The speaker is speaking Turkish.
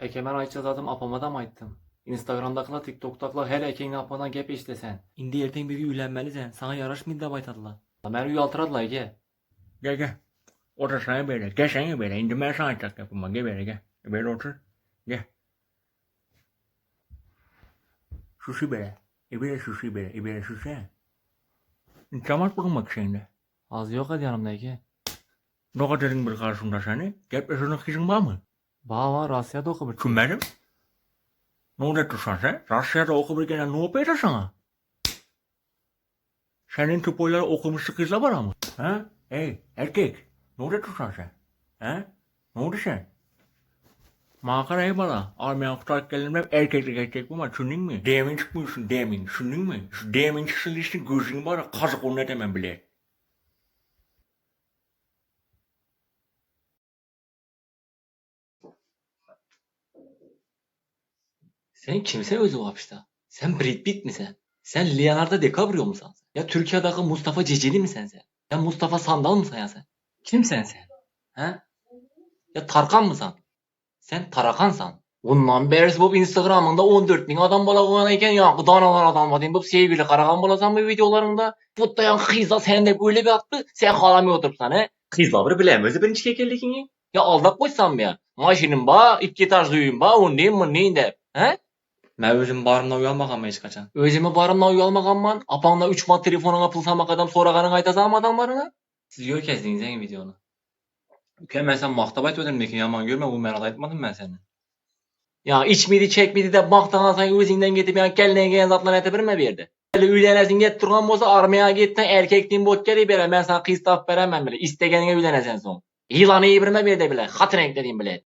Eke ben ayça zaten apamadan aytdım. Instagram'dakıla TikTok'takıla her ekeğin apadan gep işte sen. İndi erten biri üylenmelisin. Sana yaraşmaydı da baytadılar. La beni üyaltıradılar Ege. Gel gel. Otur sana böyle. Gel sana böyle. Şimdi ben sana çak yapayım. Gel böyle gel. Böyle otur. Gel. Sushi böyle. E böyle sushi böyle. E böyle sushi. Çamaş bulunmak şeyinde. Az yok hadi yanımda Ege. Ne kadarın bir karşımda seni? Gel besonu kızın var mı? Var Asya'da oku bir. Kim benim? Ne oldu tutsan sen? Rusya'da okurken ne yapıyorsun sana? Senin tıpoyları okumuştu kızla var mı? Ha? Ey erkek. Ne oldu tutsan sen? Ha? Ne oldu sen? Makarayı bana. Armayan kutak geldim hep erkeklik erkek ama şunun mu? Demin çıkmıyorsun demin. Şunun mu? Şu demin çıksın işte gözün bana kazık onu edemem bile. Sen kimsen özü hapiste? Sen Brad Pitt misin? Sen Leonardo DiCaprio musun? Ya Türkiye'deki Mustafa Ceceli misin sen? Ya Mustafa Sandal mısın ya sen? Kimsen sen? He? Ya Tarkan mısın? Sen Tarakansan. Ondan beri bu Instagram'ında 14 bin adam balaganayken ya danalar adam var. Bu sevgili Karakan bulasan bu videolarında. Futlayan kızla sen de böyle bir attı. Sen halamı otursan he. Kızla bir bilemez birinci kekerlikini. Ya aldak koysan mı ya? Maşinin ba, iki taş duyun ba, o neyin mi neyin de. He? Ben özüm barımla uyanmagam hiç kaçan. Özümü barımla uyanmagam man. Apanla 3 mat telefonuna apılsamak adam sonra karın aytasam adam barına. Siz gör kezdiniz en videonu. Ülke ben sen maktabat ödemdeki yaman görme bu merak etmedim ben seni. Ya iç miydi çek miydi de baktan sen özünden gidip yani kelline gelen zatlan etebirme bir yerde. Böyle üylenesin get durgan bolsa armaya gittin erkekliğin bot geri bere ben sana kız tap veremem bile. İstegenine üylenesen son. Yılanı iyi birime bir de bile. Hatır renk dediğim bile.